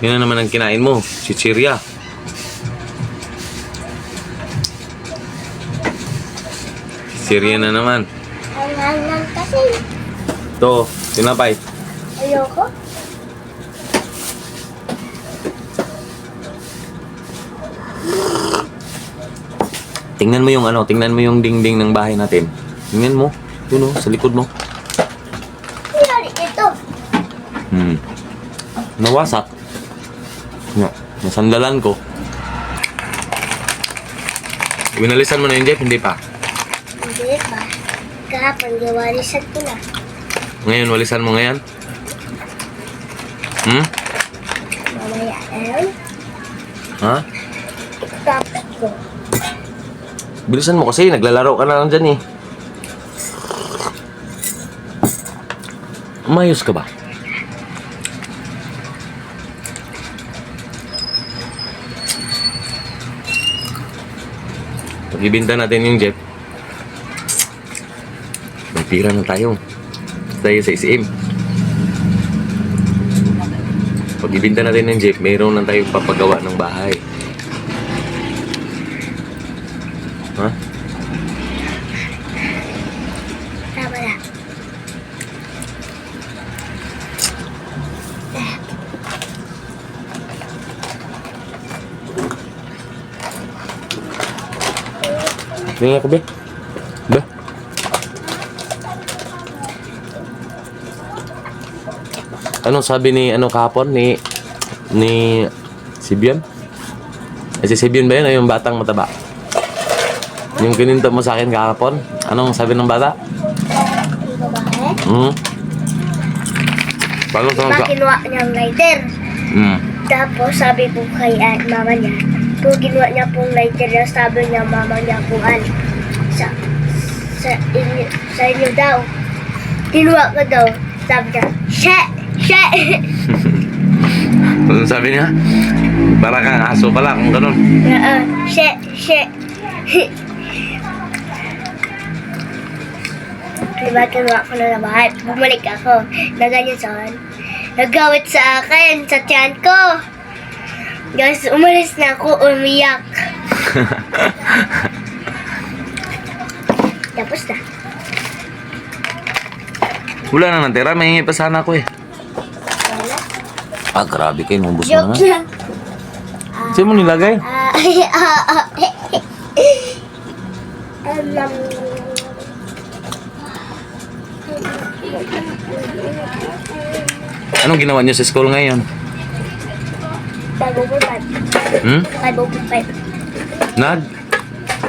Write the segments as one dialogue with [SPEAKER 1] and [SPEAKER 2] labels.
[SPEAKER 1] Yun na naman ang kinain mo. Chichirya. Chichirya na naman.
[SPEAKER 2] Kasi.
[SPEAKER 1] Ito, tinapay.
[SPEAKER 2] Ayoko.
[SPEAKER 1] Tingnan mo yung ano, tingnan mo yung dingding ng bahay natin. Tingnan mo. Yun oh, sa likod mo.
[SPEAKER 2] Ito.
[SPEAKER 1] Hmm. Nawasak. Na, nasandalan ko. Winalisan mo na yung Jeff, hindi pa.
[SPEAKER 2] Hindi pa. Kahapon, gawalisan ko na.
[SPEAKER 1] Ngayon, walisan mo ngayon. Hmm?
[SPEAKER 2] Mamaya ayun.
[SPEAKER 1] Ha?
[SPEAKER 2] Tapos ko.
[SPEAKER 1] Bilisan mo kasi, naglalaro ka na lang dyan eh. Mayos ka ba? Ibinta natin yung jeep, may na tayo. Tayo sa SM. Pag ibinta natin yung jeep, mayroon na tayong papagawa ng bahay. Ha?
[SPEAKER 2] Tama na.
[SPEAKER 1] Tingnan ako, be. Be. Anong sabi ni ano kahapon ni ni Sibian? Eh, si Sibian ba yun o yung batang mataba? Yung kininto mo sa akin kahapon? Anong sabi ng bata? Hmm? Paano sa
[SPEAKER 2] Diba kinuha niyang lighter?
[SPEAKER 1] Hmm.
[SPEAKER 2] Tapos sabi ko kay ah, mama niya, kung kinuha niya pong lighter niya, sabi niya mama niya kung ano, sa, sa, inyo, sa inyo daw. Kinuha ko daw. Sabi niya, she, she.
[SPEAKER 1] Ano sabi niya? Para kang aso pala kung ganun.
[SPEAKER 2] Oo, she, she. diba kinuha ko na naman. Bumalik ako. Na ganyan saan. Nagawit sa akin, sa tiyan ko. Guys, umalis na ako, umiyak. Tapos na.
[SPEAKER 1] Wala na natira, may pa sana ako eh.
[SPEAKER 2] Wala.
[SPEAKER 1] Ah, grabe kayo, nubos mo
[SPEAKER 2] Joke
[SPEAKER 1] naman.
[SPEAKER 2] lang.
[SPEAKER 1] Saan mo nilagay?
[SPEAKER 2] Ah, ah, ah, um,
[SPEAKER 1] Anong ginawa niyo sa school ngayon?
[SPEAKER 2] Five over five.
[SPEAKER 1] Hmm?
[SPEAKER 2] Five over five.
[SPEAKER 1] Nag?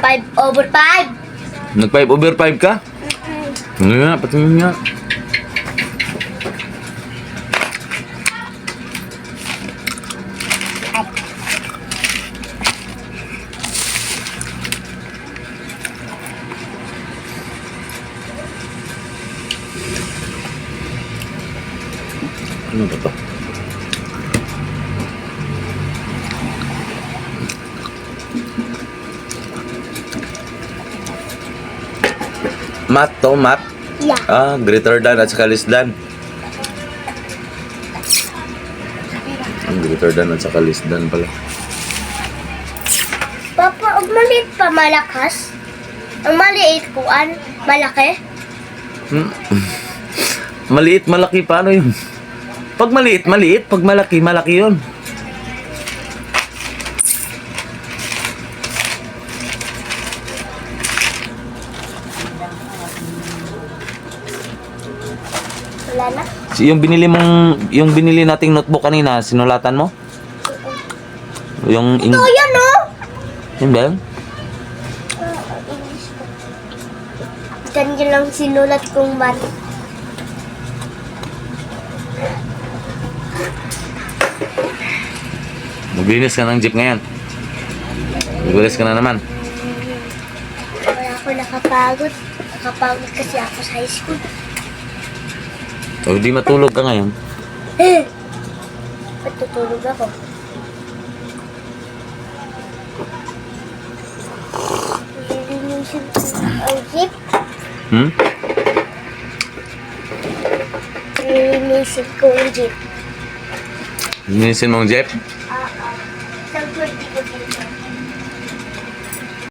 [SPEAKER 2] Five over five.
[SPEAKER 1] Nag 5 over 5 ka? Ano nga, patingin nga. Ano ba to? Mat to, mat.
[SPEAKER 2] Yeah.
[SPEAKER 1] Ah, greater than at saka less than. Ang greater than at saka less than pala.
[SPEAKER 2] Papa, ang maliit pa malakas. Ang maliit kuan, malaki.
[SPEAKER 1] Hmm. maliit, malaki, paano yun? Pag maliit, maliit. Pag malaki, malaki yun.
[SPEAKER 2] Wala na.
[SPEAKER 1] Si- Yung binili mong, yung binili nating notebook kanina, sinulatan mo? Yung, ing,
[SPEAKER 2] Ito yan, no?
[SPEAKER 1] yun ba yun?
[SPEAKER 2] Ganyan lang sinulat kong mat.
[SPEAKER 1] Maglinis ka ng jeep ngayon. Maglinis ka na naman.
[SPEAKER 2] Wala ako nakapagod. Nakapagod kasi ako sa high school.
[SPEAKER 1] O, di matulog ka ngayon.
[SPEAKER 2] Eh! Ba't tutulog ako? Lilinisin ko ang jeep.
[SPEAKER 1] Hmm?
[SPEAKER 2] Lilinisin ko ang jeep. Linisin mong jeep?